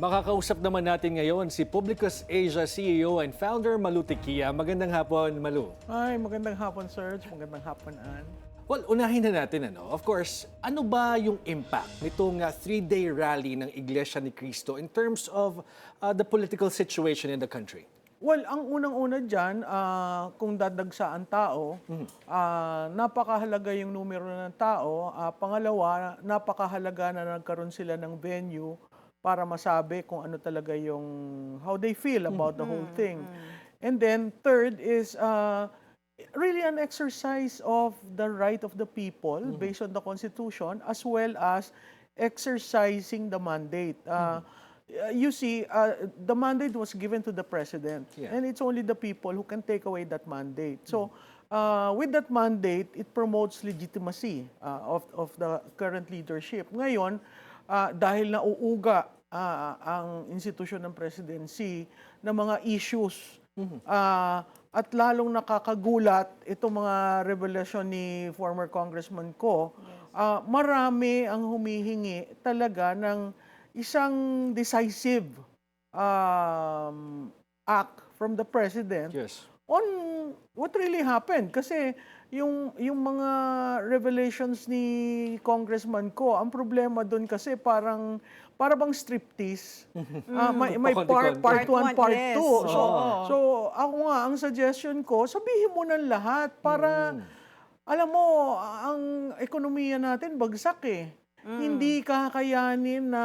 Makakausap naman natin ngayon si Publicus Asia CEO and founder Malu Tequia. Magandang hapon, Malu. Ay, magandang hapon, Serge. Magandang hapon, Ann. Well, unahin na natin ano. Of course, ano ba yung impact nitong uh, three-day rally ng Iglesia ni Cristo in terms of uh, the political situation in the country? Well, ang unang-una dyan, ah, kung dadagsaan tao, ah, napakahalaga yung numero ng tao. Ah, pangalawa, napakahalaga na nagkaroon sila ng venue para masabi kung ano talaga yung how they feel about the whole thing. And then third is uh, really an exercise of the right of the people based on the Constitution as well as exercising the mandate. Uh, You see, uh, the mandate was given to the president, Yeah. and it's only the people who can take away that mandate. So, uh, with that mandate, it promotes legitimacy uh, of of the current leadership. Ngayon, uh, dahil nauuga uh, ang institusyon ng presidency ng mga issues. Uh, at lalong nakakagulat itong mga revelation ni former congressman ko, uh, marami ang humihingi talaga ng isang decisive um, act from the president Yes. on what really happened. Kasi yung yung mga revelations ni congressman ko ang problema doon kasi parang para bang striptease. Ah, may may part part 1 Part one, part 2 yes. so Oo. so ako nga ang suggestion ko sabihin mo ng lahat para alam mo ang ekonomiya natin bagsak eh. Hindi kakayanin na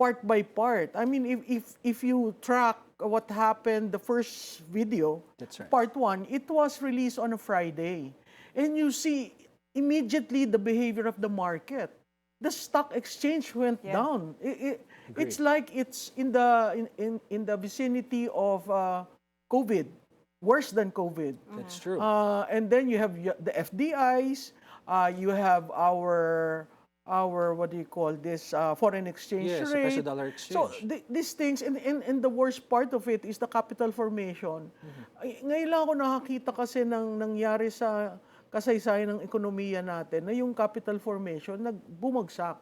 part by part. I mean if if if you track what happened the first video That's right. part 1 it was released on a friday and you see immediately the behavior of the market the stock exchange went Yeah. down I- I- it's like it's in the in, in, in the vicinity of uh, covid worse than covid That's true. uh, and then you have the FDIs, uh, you have our our what do you call this uh, foreign exchange Yes, the rate. peso dollar So exchange. th- these things and, and and the worst part of it is the capital formation. Mm-hmm. Ay, ngayon lang ako nakakita kasi ng nangyari sa kasaysayan ng ekonomiya natin na yung capital formation nagbumagsak.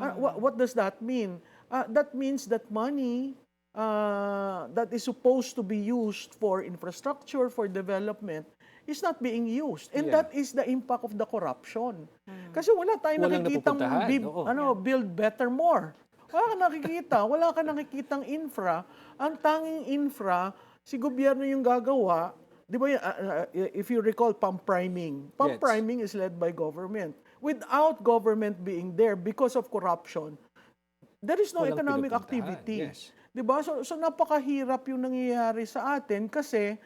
Ah, wha- what does that mean? Ah, that means that money uh, that is supposed to be used for infrastructure, for development, is not being used. And Yeah. that is the impact of the corruption. Kasi wala tayong Walang nakikitang bib- oo. ano, build better more. Wala ka nakikita, wala ka nakikitang infra. Ang tanging infra, si gobyerno yung gagawa. Di ba, uh, uh, if you recall, pump priming. Pump Yes. priming is led by government. Without government being there because of corruption, there is no Walang economic pinupuntahan, activity. yes. 'Di ba? So so napakahirap yung nangyayari sa atin kasi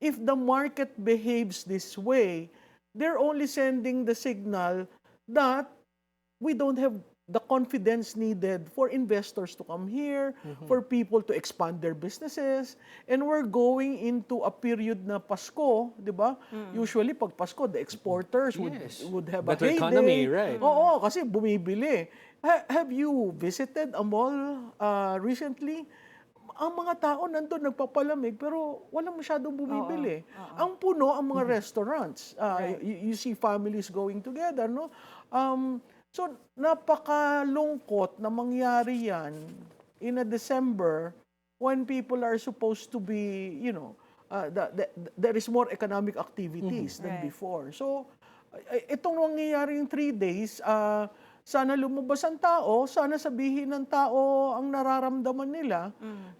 if the market behaves this way, they're only sending the signal that we don't have the confidence needed for investors to come here, for people to expand their businesses, and we're going into a period na Pasko, 'di ba? Usually pag Pasko, the exporters would Yes. would have Better a heyday. economy, right. Oo, kasi bumibili. Ha- have you visited a mall uh, recently? Ang mga tao nandun nagpapalamig pero walang masyadong bumibili. Ang puno ang mga restaurants. Uh, you, you see families going together, no? Um, so napakalungkot na mangyari yan in a December when people are supposed to be, you know, uh, the, the, there is more economic activities than Right. before. So, itong nangyayari yung three days, ah, sana lumabas ang tao, sana sabihin ng tao ang nararamdaman nila.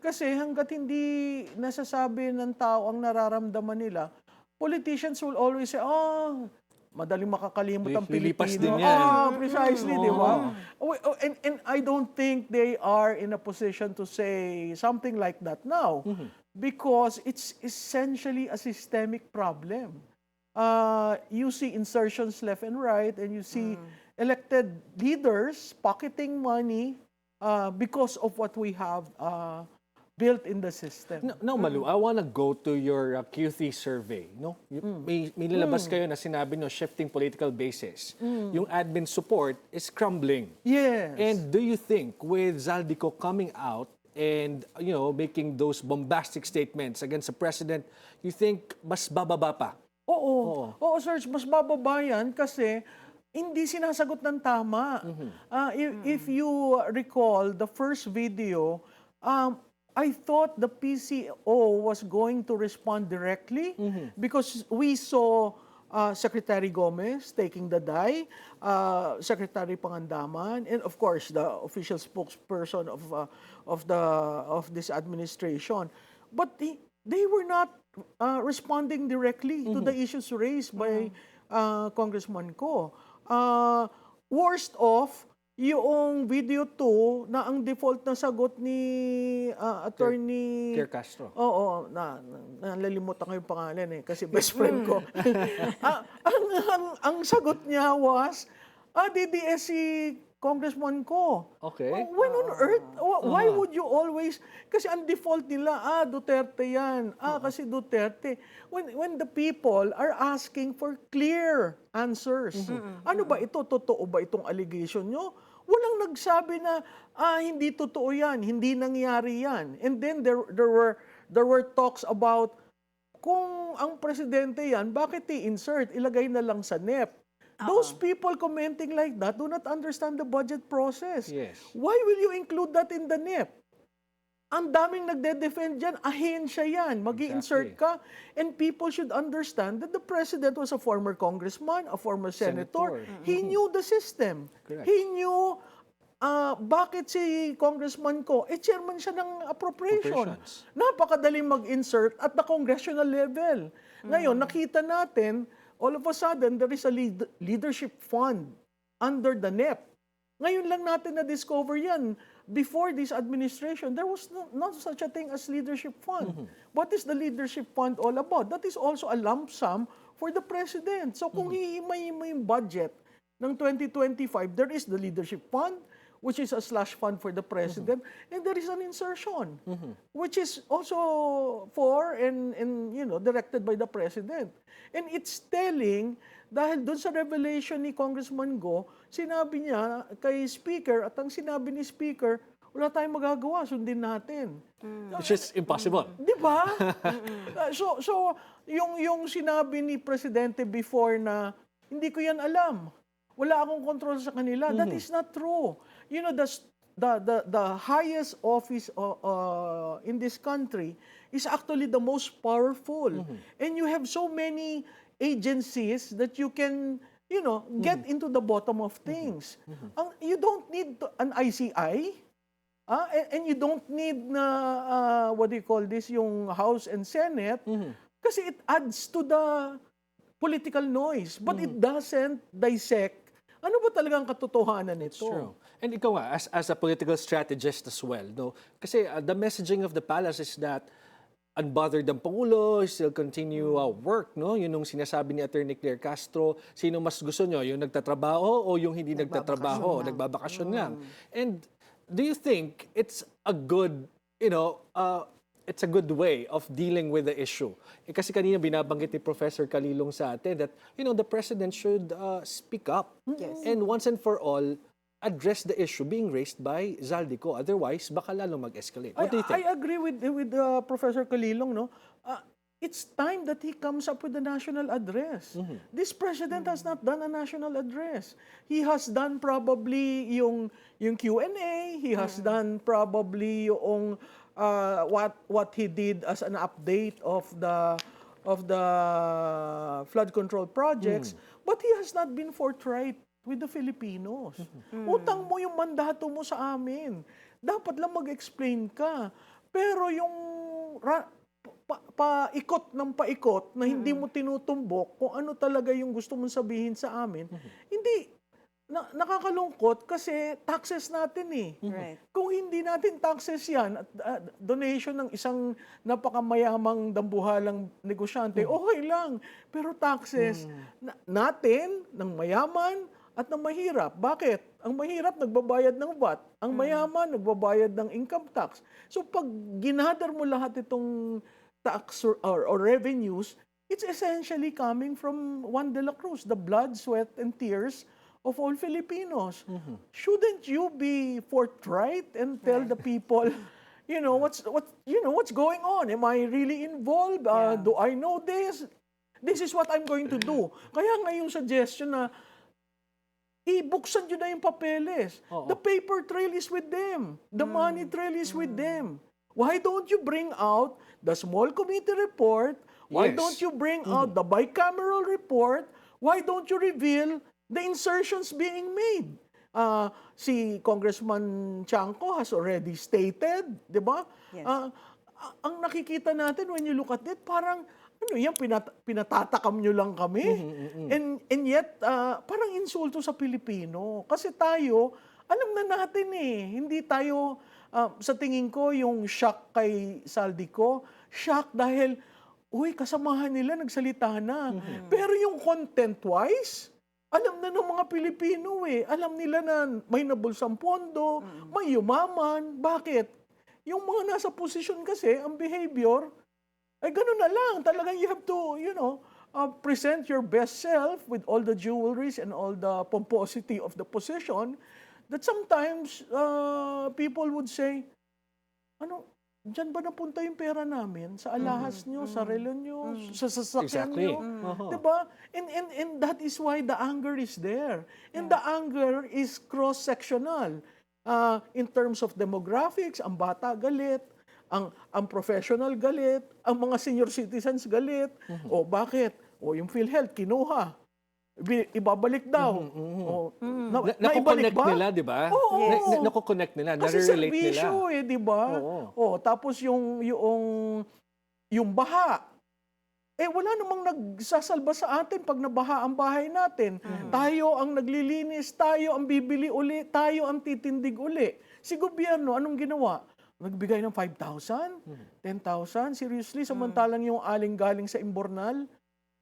Kasi hanggat hindi nasasabi ng tao ang nararamdaman nila, politicians will always say, oh, madaling makakalimot ang Pilipino. din yan. Ah, precisely, di ba? Oh, oh, And, and I don't think they are in a position to say something like that now because it's essentially a systemic problem. Uh, you see insertions left and right and you see elected leaders pocketing money uh, because of what we have uh, built in the system. No, no, Malu, I wanna go to your uh, Q3 survey. No? Y- May, may lalabas kayo na sinabi no shifting political basis. Yung admin support is crumbling. Yes. And do you think with Zaldico coming out and you know making those bombastic statements against the president, you think mas bababa pa? Oo. Oo, Serge, mas bababa yan kasi hindi sinasagot ng tama. Mm-hmm. Ah, if, if you recall the first video, um, I thought the PCO was going to respond directly Mm-hmm. because we saw uh, Secretary Gomez taking the die, uh, Secretary Pangandaman, and of course the official spokesperson of uh, of the of this administration. But they, they were not uh, responding directly to the issues raised by uh, Congressman Ko. Uh, worst off, yung video 2 na ang default na sagot ni uh, attorney Claire Castro. Oo, na, na nalilimutan ko yung pangalan eh kasi best friend ko. Ah, ang, ang, ang sagot niya was, ah, DDS si Congressman ko. Okay. Oh, When on earth? Wh- Why would you always... Kasi ang default nila, ah, Duterte yan. Ah, kasi Duterte. When, when the people are asking for clear answers. Ano ba ito? Totoo ba itong allegation nyo? Walang nagsabi na, ah, hindi totoo yan, hindi nangyari yan. And then there, there, were, there were talks about, kung ang presidente yan, bakit i-insert? Ilagay na lang sa NEP. Those people commenting like that do not understand the budget process. Yes. Why will you include that in the NEP? Ang daming nagde-defend dyan, ahensya yan. mag insert ka. And people should understand that the president was a former congressman, a former senator. Senator. He knew the system. Correct. He knew ah, bakit si congressman ko, eh chairman siya ng appropriation. Napakadaling mag-insert at the congressional level. Ngayon, nakita natin, all of a sudden, there is a lead- leadership fund under the NEP. Ngayon lang natin na-discover yan. Before this administration, there was no, not such a thing as leadership fund. What is the leadership fund all about? That is also a lump sum for the president. So kung hihimay mo yung budget ng 2025, there is the leadership fund, which is a slush fund for the president, and there is an insertion, which is also for and, and you know directed by the president. And it's telling dahil doon sa revelation ni Congressman Go, sinabi niya kay Speaker at ang sinabi ni Speaker, wala tayong magagawa, sundin natin. Which is impossible. Di ba? Uh, so, so yung, yung sinabi ni Presidente before na, hindi ko yan alam. Wala akong control sa kanila. That is not true. You know, the, the, the, the highest office uh, uh, in this country is actually the most powerful. And you have so many agencies that you can, you know, get into the bottom of things. Ang, you don't need to- an ICI. Ah, and, and you don't need na, uh, what do you call this, yung House and Senate, kasi it adds to the political noise. But it doesn't dissect ano ba talagang katotohanan nito. True. And ikaw nga, as, as a political strategist as well, no? Kasi uh, the messaging of the palace is that unbothered ang Pangulo, still continue uh, work, no? Yun yung sinasabi ni Attorney Claire Castro. Sino mas gusto nyo? Yung nagtatrabaho o yung hindi nagtatrabaho? Nagbabakasyon lang. And do you think it's a good, you know, uh, it's a good way of dealing with the issue. Eh, kasi kanina binabanggit ni Professor Kalilong sa atin that, you know, the President should uh, speak up. Yes. And once and for all, address the issue being raised by Zaldico. Otherwise, baka lalo mag-escalate. What do you I, think? I agree with with uh, Professor Kalilong, no? Uh, it's time that he comes up with a national address. Mm-hmm. This president has not done a national address. He has done probably yung yung Q&A, he has Mm-hmm. done probably yung uh, what what he did as an update of the of the flood control projects, Mm. but he has not been forthright with the Filipinos. Mm-hmm. Utang mo yung mandato mo sa amin. Dapat lang mag-explain ka. Pero yung ra- pa- paikot ng paikot na hindi mo tinutumbok kung ano talaga yung gusto mong sabihin sa amin, hindi na, nakakalungkot kasi taxes natin eh. Right. Kung hindi natin taxes yan, at uh, donation ng isang napakamayamang dambuhalang negosyante, okay lang. Pero taxes na- natin, ng mayaman, at ng mahirap. Bakit? Ang mahirap nagbabayad ng VAT, ang mayaman nagbabayad ng income tax. So pag ginadar mo lahat itong tax or, or, or revenues, it's essentially coming from Juan de la Cruz, the blood, sweat, and tears of all Filipinos. Shouldn't you be forthright and tell the people, you know, what's what you know what's going on? Am I really involved? Uh, Yeah. Do I know this? This is what I'm going to do. Kaya nga yung suggestion na ibuksan nyo na yung papeles. Oo. The paper trail is with them. The money trail is with them. Why don't you bring out the small committee report? Why Yes. don't you bring out the bicameral report? Why don't you reveal the insertions being made? Uh, si Congressman Chanco has already stated, di ba? Yes. A- ang nakikita natin when you look at it, parang ano yan, pinat- pinatatakam nyo lang kami. And, and yet, ah, parang insulto sa Pilipino. Kasi tayo, alam na natin eh, hindi tayo, ah, sa tingin ko, yung shock kay Saldico, shock dahil, uy, kasamahan nila, nagsalita na. Pero yung content-wise, alam na ng mga Pilipino eh. Alam nila na may nabulsang pondo, may yumaman. Bakit? Yung mga nasa posisyon kasi, ang behavior, ay ganun na lang. Talagang you have to, you know, uh, present your best self with all the jewelries and all the pomposity of the position that sometimes uh, people would say, ano, dyan ba napunta yung pera namin? Sa alahas nyo, sa relo nyo, sa sasakyan Exactly. nyo? Mhm. Diba? And, and, and that is why the anger is there. And the anger is cross-sectional. Uh, in terms of demographics, ang bata galit, ang ang professional galit, ang mga senior citizens galit. O bakit? O yung PhilHealth kinuha. Ibi- Ibabalik daw. O, na, Na, naibalik nako-connect ba? nila, di ba? Oo. Na, na, nako-connect nila, Kasi nare-relate nila. servisyo eh, di ba? Oh, tapos yung yung yung baha. Eh wala namang nagsasalba sa atin pag nabaha ang bahay natin. Tayo ang naglilinis, tayo ang bibili uli, tayo ang titindig uli. Si gobyerno anong ginawa? Nagbigay ng 5,000, 10,000, seriously, samantalang yung aling galing sa Imbornal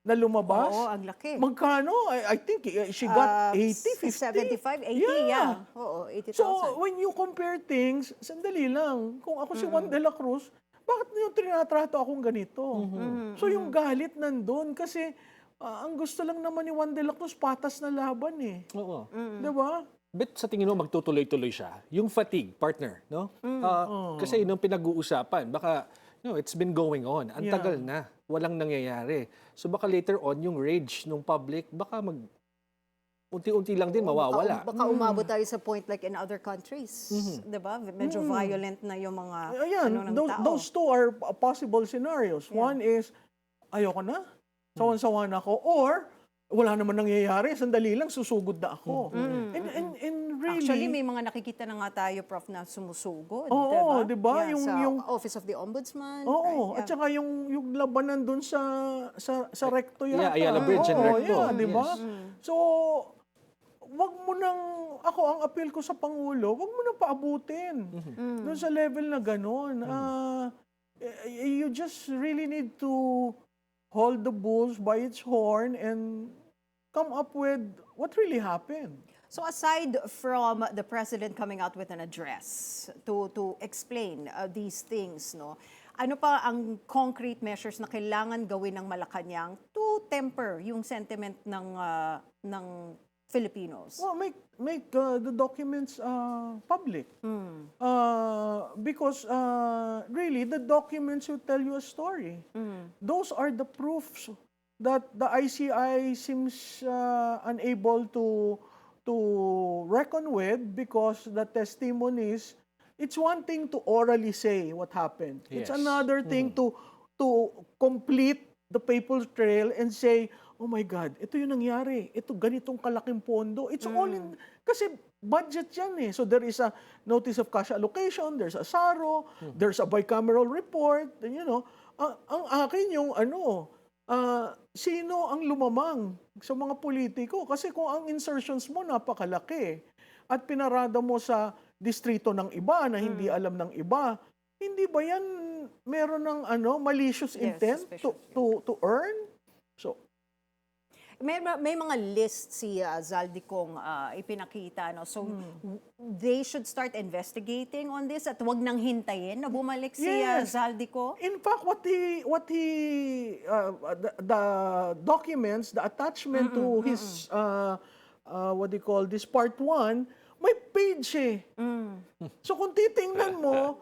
na lumabas. Oo, ang laki. Magkano? I, I think eh, she got Uh, 80, 50. 75, 80, Yeah. yeah. Oo, 80,000. So, when you compare things, sandali lang. Kung ako si Juan de la Cruz, bakit niyo tinatrato akong ganito? So, yung galit nandun. Kasi, ah, ang gusto lang naman ni Juan de la Cruz, patas na laban eh. Oo. Di ba? But sa tingin mo, magtutuloy-tuloy siya. Yung fatigue, partner, no? Ah, Kasi nung pinag-uusapan, baka, you know, it's been going on. Ang Yeah. tagal na. Walang nangyayari. So baka later on, yung rage ng public, baka mag... Unti-unti lang din mawawala. Baka, baka umabot tayo sa point like in other countries. Di ba? Medyo violent na yung mga Ayan, ano ng those, tao. those two are possible scenarios. One is, ayoko na, sawan-sawan ako. Or, wala naman nangyayari, sandali lang, susugod na ako. And, and, and really, Actually, may mga nakikita na nga tayo, Prof, na sumusugod. Oo, di di ba? ba? Yung- sa yung- Office of the Ombudsman. Oo, right? at Yeah. saka yung yung labanan doon sa sa sa recto Yeah, yata. Ayala Bridge and Oo, Recto. yeah, 'di ba? Yes. So wag mo nang ako ang appeal ko sa pangulo, wag mo nang paabutin. Doon sa level na gano'n. Ah, eh, you just really need to hold the bulls by its horn and come up with what really happened. So aside from the president coming out with an address to to explain uh, these things, no, ano pa ang concrete measures na kailangan gawin ng Malacanang to temper yung sentiment ng uh, ng Filipinos? Well, make make uh, the documents uh, public. Hmm. Uh, because uh, really, the documents will tell you a story. Hmm. Those are the proofs that the ICI seems uh, unable to to reckon with because the testimonies. It's one thing to orally say what happened. It's Yes. another thing to to complete the paper trail and say, oh my God, ito yung nangyari. Ito ganitong kalaking pondo. It's all in, kasi budget yan eh. So there is a notice of cash allocation, there's a SARO, there's a bicameral report, and you know, ang, ang akin yung ano, ah, sino ang lumamang sa mga politiko? Kasi kung ang insertions mo napakalaki at pinarada mo sa distrito ng iba na hindi alam ng iba, hindi ba yan meron ng ano malicious Yes, intent to, to to earn? So, May, may mga list si uh, Zaldicong uh, ipinakita. No? So, w- they should start investigating on this at wag nang hintayin na bumalik si uh, Yes. Zaldico. In fact, what he what he uh, the, the documents, the attachment to his uh, uh, what do you call this part one, may page eh. So kung titingnan mo,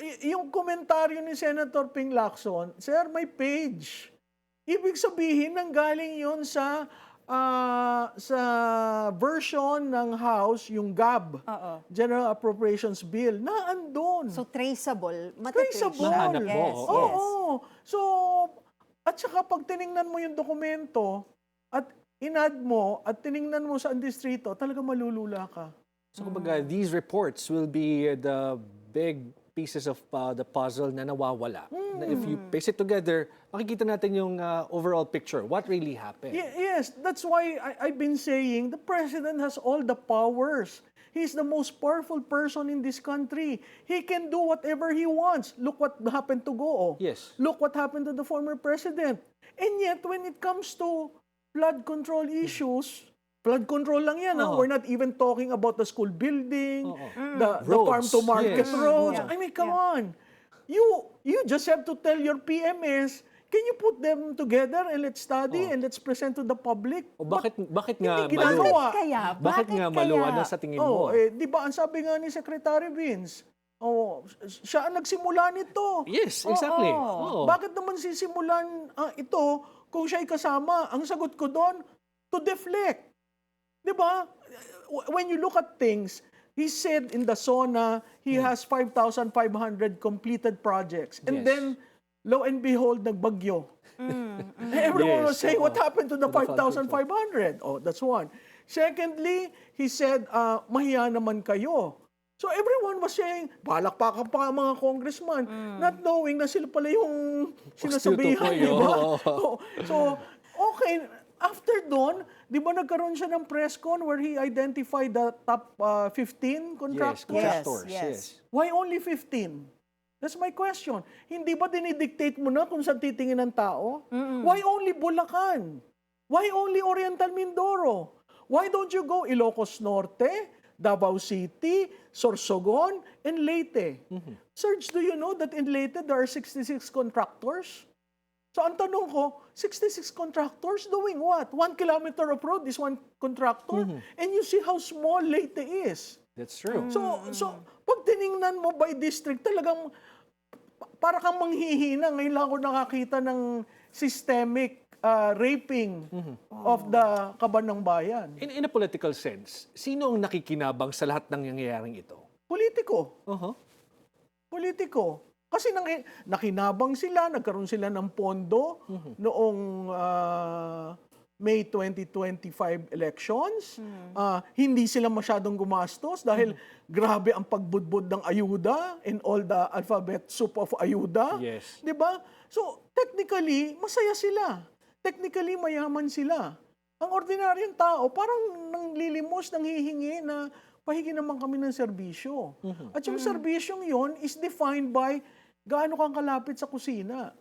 y- yung komentaryo ni Senator Ping Lacson, Sir, may page. Ibig sabihin, nanggaling yon sa ah, sa version ng House, yung GAB, Oo. General Appropriations Bill, naandun. So traceable, matitrace Traceable. Mahanap mo, Yes, oo. Oo. yes. So, at saka pag tiningnan mo yung dokumento at inad mo at tiningnan mo sa distrito, talaga malulula ka. So kumbaga, these reports will be uh, the big pieces of uh, the puzzle na nawawala. Na if you piece it together, makikita natin yung uh, overall picture. What really happened? Ye- yes, that's why I, I've been saying the president has all the powers. He's the most powerful person in this country. He can do whatever he wants. Look what happened to Goo. Yes. Look what happened to the former president. And yet, when it comes to flood control issues, flood control lang yan. ha? Oo. We're not even talking about the school building, Oo. the, the Roads, farm-to-market yes. roads. Yeah. I mean, come on. You, you just have to tell your PMS, can you put them together and let's study and let's present to the public? O bakit, bakit nga hindi maluwa? ginagawa. Kaya, Bakit nga maluwa na sa tingin Oh, mo? eh, di ba ang sabi nga ni Secretary Vince, oh, siya ang nagsimula nito. Yes, exactly. Oo. Oo. Bakit naman sisimulan ah, ito kung siya'y kasama? Ang sagot ko doon, to deflect. Di ba? When you look at things, he said in the SONA, he has 5,500 completed projects. And Yes. then, lo and behold, nagbagyo. Everyone was Yes, saying, what oo. happened to the To the flood 5,500? Oh, that's one. Secondly, he said, uh, mahiya naman kayo. So everyone was saying, palakpakan pa ang mga congressman, not knowing na sila pala yung sinasabihan, tukoy, di ba? Oh, so, okay, after doon, di ba nagkaroon siya ng press con where he identified the top uh, 15 Yes, contractors? contractors. yes. Yes. Why only 15? That's my question. Hindi ba dinidictate mo na kung saan titingin ng tao? Why only Bulacan? Why only Oriental Mindoro? Why don't you go Ilocos Norte, Davao City, Sorsogon, and Leyte? Serge, do you know that in Leyte there are 66 contractors? So ang tanong ko, 66 contractors doing what? One kilometer of road is one contractor. And you see how small Leyte is. That's true. So, so pag tiningnan mo by district, talagang pa- para kang manghihina. Ngayon lang ako nakakita ng systemic uh, raping of the kaban ng bayan. In, in a political sense, sino ang nakikinabang sa lahat ng nangyayaring ito? Politiko. Uh-huh. Politiko. Kasi nang, nakinabang sila, nagkaroon sila ng pondo noong ah, May 2025 elections. Ah, hindi sila masyadong gumastos dahil grabe ang pagbudbud ng ayuda and all the alphabet soup of ayuda. Yes. 'Di ba? So, technically, masaya sila. Technically, mayaman sila. Ang ordinaryong tao, parang nanglilimos, nanghihingi na pahingi naman kami ng serbisyo. At yung serbisyong yon is defined by gaano kang kalapit sa kusina.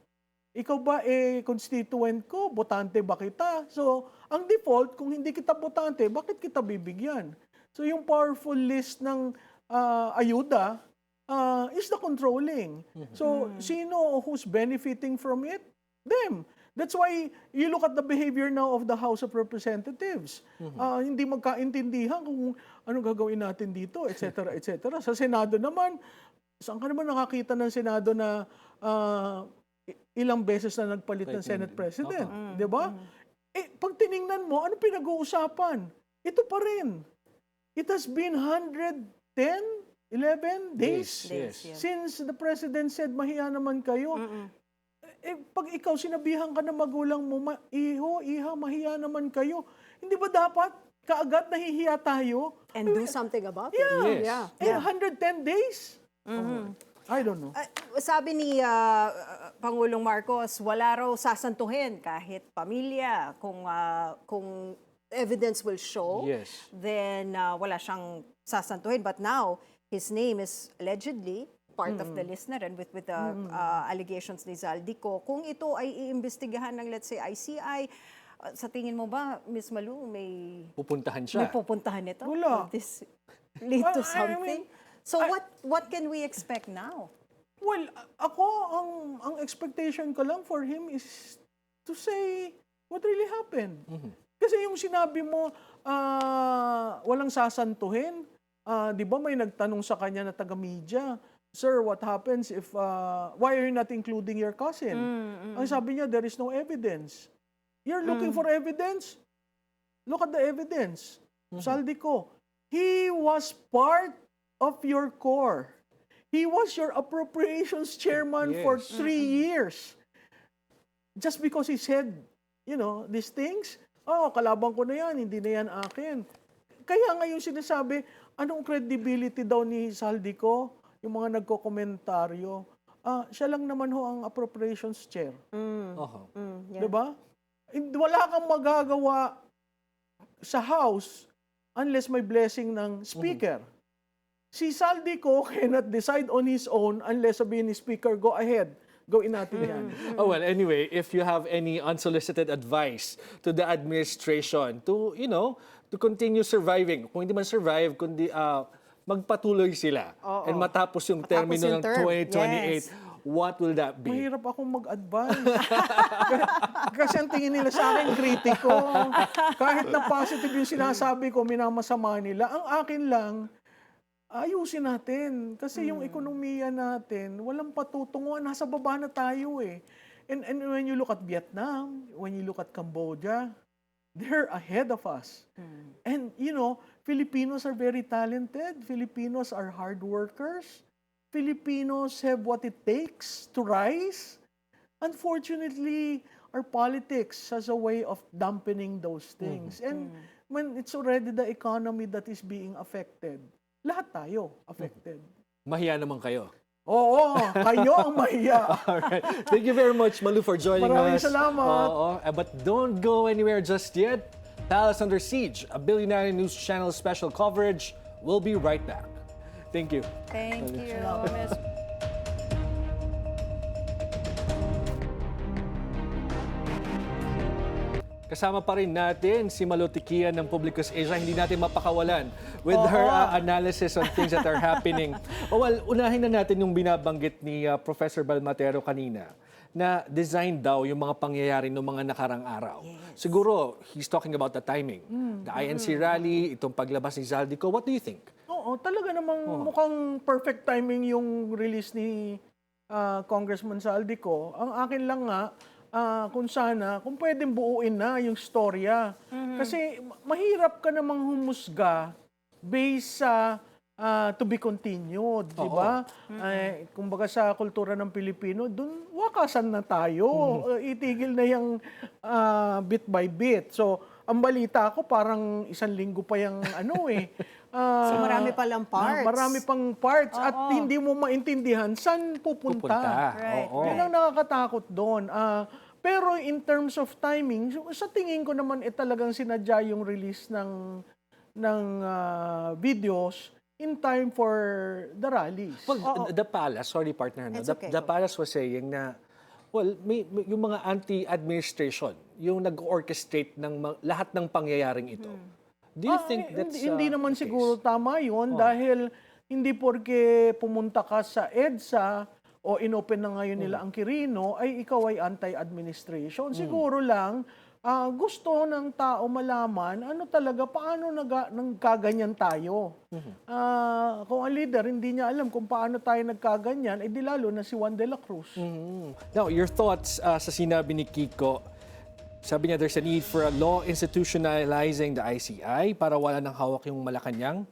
Ikaw ba eh constituent ko? Botante ba kita? So, ang default, kung hindi kita botante, bakit kita bibigyan? So, yung powerful list ng ah, ayuda ah, is the controlling. So, sino who's benefiting from it? Them. That's why you look at the behavior now of the House of Representatives. Ah, hindi magkaintindihan kung ano gagawin natin dito, etc., etc. Sa Senado naman, saan ka naman nakakita ng Senado na i- ilang beses na nagpalit ng Senate President? Di ba? Eh, pag tiningnan mo, ano pinag-uusapan? Ito pa rin. It has been 110, 11 days, Days, yes. since the President said, mahiya naman kayo. Eh, pag ikaw sinabihan ka ng magulang mo, ma- iho, iha, mahiya naman kayo. Hindi ba dapat kaagad nahihiya tayo? And do something about it. Yes. Eh, 110 days? Oh, I don't know. Ah, sabi ni ah, Pangulong Marcos, wala raw sasantuhin kahit pamilya kung ah, kung evidence will show, Yes. then ah, wala siyang sasantuhin. But now, his name is allegedly part of the list na rin with, with the ah, allegations ni Zaldico. Kung ito ay iimbestigahan ng, let's say, ICI, ah, sa tingin mo ba, Ms. Malu, may Pupuntahan may siya. pupuntahan nito? Wala. Will this lead to I- I something? mean, so I- what what can we expect now? Well, ako, ang, ang expectation ko lang for him is to say what really happened. Kasi yung sinabi mo, ah, walang sasantuhin, ah, di ba may nagtanong sa kanya na taga-media, Sir, what happens if, ah, why are you not including your cousin? Ang sabi niya, there is no evidence. You're looking for evidence? look at the evidence. Saldico, he was part of your core. He was your appropriations chairman for Yes. three years. Just because he said, you know, these things, oh, kalaban ko na yan, hindi na yan akin. Kaya ngayon sinasabi, anong credibility daw ni Saldico, yung mga nagko-komentaryo, ah, siya lang naman ho ang appropriations chair. Mm, yeah. Di ba? Hindi- Wala kang magagawa sa House unless may blessing ng Speaker. Si Saldico cannot decide on his own unless sabihin ni Speaker, go ahead, gawin natin yan. Oh well, anyway, if you have any unsolicited advice to the administration to, you know, to continue surviving, kung hindi man survive, kundi ah, magpatuloy sila and matapos yung Matapos termino yung ng term. 2028, Yes. what will that be? Mahirap akong mag-advise. Kasi ang tingin nila sa akin, kritiko. Kahit na positive yung sinasabi ko, minamasama nila. Ang akin lang, ayusin natin. Kasi yung ekonomiya natin, walang patutunguhan. Nasa baba na tayo eh. And, and when you look at Vietnam, when you look at Cambodia, they're ahead of us. And, you know, Filipinos are very talented. Filipinos are hard workers. Filipinos have what it takes to rise. Unfortunately, our politics has a way of dampening those things. And when it's already the economy that is being affected, lahat tayo affected. Mahiya naman kayo. Oo, kayo ang mahiya. Alright. Thank you very much, Malu, for joining Maraming us. salamat. Oo. Eh, But don't go anywhere just yet. Palace Under Siege, a Billionaire News Channel special coverage. We'll be right back. Thank you. Thank you, Miss Kasama pa rin natin si Malutikian ng Publicus Asia. Hindi natin mapakawalan with her uh, analysis on things that are happening. Oh, well, unahin na natin yung binabanggit ni uh, Professor Balmatero kanina na design daw yung mga pangyayari ng mga nakarang araw. Siguro, he's talking about the timing. The INC rally, itong paglabas ni Zaldico. What do you think? Oo, talaga namang mukhang perfect timing yung release ni ah, Congressman Saldico. Ang akin lang nga, ah, kung sana, kung pwedeng buuin na yung storya. Kasi ma- mahirap ka namang humusga based sa ah, to be continued, di ba? Eh, kumbaga sa kultura ng Pilipino, dun wakasan na tayo. Uh, itigil na yung ah, bit by bit. So, ang balita ko parang isang linggo pa yung ano eh. Ah, So, marami palang parts. na marami pang parts at hindi mo maintindihan saan pupunta. Pupunta. Right, Oo. Yun ang nakakatakot doon. Ah, pero in terms of timing, so- sa tingin ko naman eh talagang sinadya yung release ng ng ah, videos in time for the rallies. Well, the palace, sorry partner, no? It's the, okay. the palace was saying na, well, may, may- yung mga anti-administration, yung nag-orchestrate ng ma- lahat ng pangyayaring ito. Do you Ah, think that's hindi, hindi uh, naman the case? siguro tama yun dahil hindi porke pumunta ka sa EDSA o inopen na ngayon nila ang Kirino ay ikaw ay anti-administration. Siguro lang ah, gusto ng tao malaman ano talaga paano naga, nagkaganyan tayo. Ah, kung ang leader hindi niya alam kung paano tayo nagkaganyan, eh di lalo na si Juan de la Cruz. Mm. Now, your thoughts uh, sa sinabi ni Kiko, sabi niya there's a need for a law institutionalizing the ICI para wala nang hawak yung Malacanang.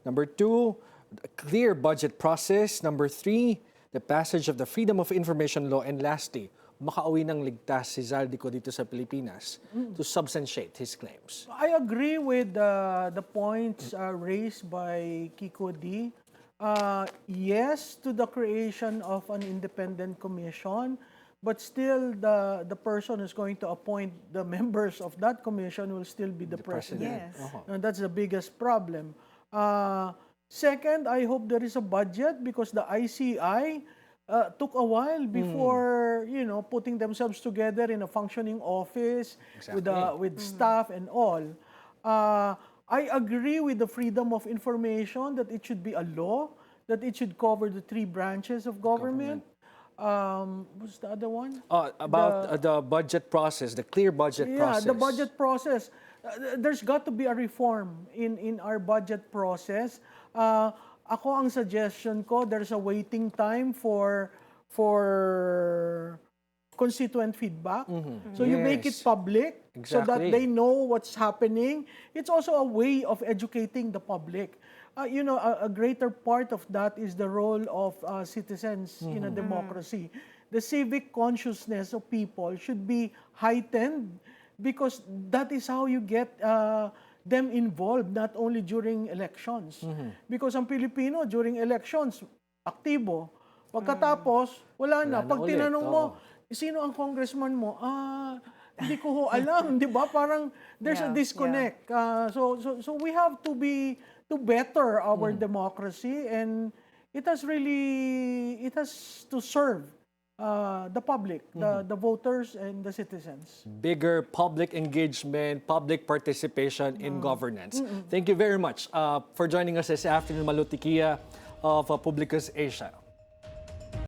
Number two, a clear budget process. Number three, the passage of the Freedom of Information Law. And lastly, makauwi ng ligtas si Zaldico dito sa Pilipinas to substantiate his claims. I agree with uh, the points uh, raised by Kiko D. Uh, yes to the creation of an independent commission, but still the, the person who's going to appoint the members of that commission will still be the, president. Yes. And that's the biggest problem. Uh, second, I hope there is a budget because the ICI uh, took a while before you know putting themselves together in a functioning office with uh, with staff and all. Uh, I agree with the freedom of information that it should be a law that it should cover the three branches of government. Um, what's the other one? Uh, about uh, the budget process, the clear budget yeah, process. the budget process. Uh, there's got to be a reform in in our budget process. Uh, ako ang suggestion ko, there's a waiting time for for constituent feedback. So you make it Yes. public so that Exactly. they know what's happening. It's also a way of educating the public. Uh, you know, a, a greater part of that is the role of uh, citizens in a democracy. The civic consciousness of people should be heightened because that is how you get uh, them involved not only during elections. Because ang Pilipino during elections, aktibo. Pagkatapos, wala na. Wala na Pag ulit, tinanong mo, oo. sino ang congressman mo? Ah, hindi ko ho alam, 'di ba? Parang there's a Yeah, disconnect. Ah, so so so we have to be to better our Mm. democracy and it has really it has to serve uh, the public, the Mm-hmm. the voters and the citizens. bigger public engagement, public participation in governance. Thank you very much uh, for joining us this afternoon, Malutikia of uh, Publicus Asia.